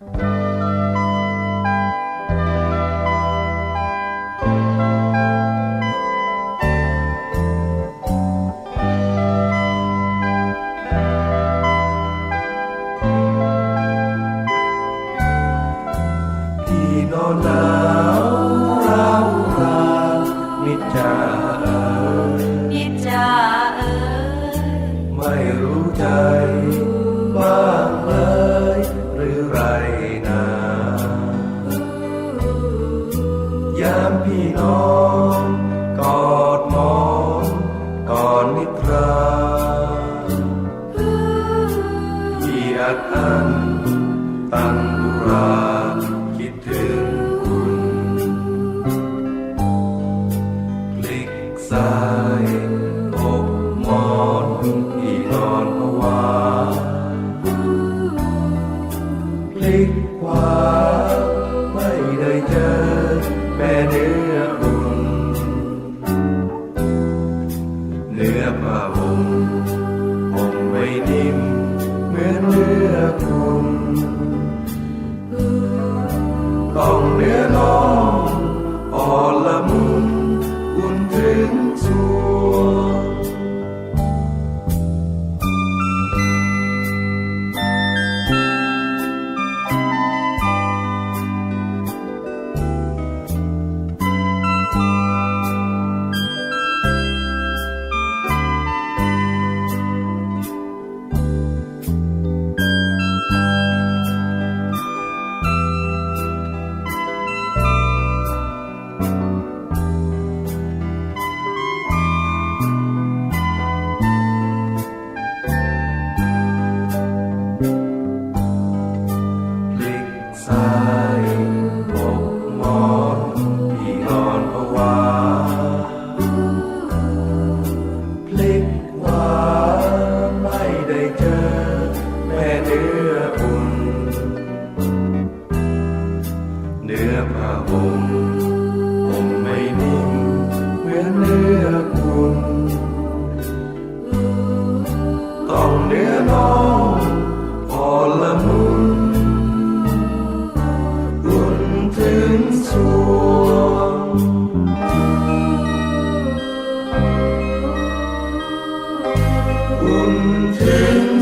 ไม่รู้ใจ พี่นอนกอดหมอนก่อนนิทราพี่อัดอั้นตั้งอุราคิดถึงคุณพลิกซ้ายอกหมอนพี่นอนภาวาพลิกขวา ลือพระองค์องค์ไม่นิ่มเหมือนเรือคง Und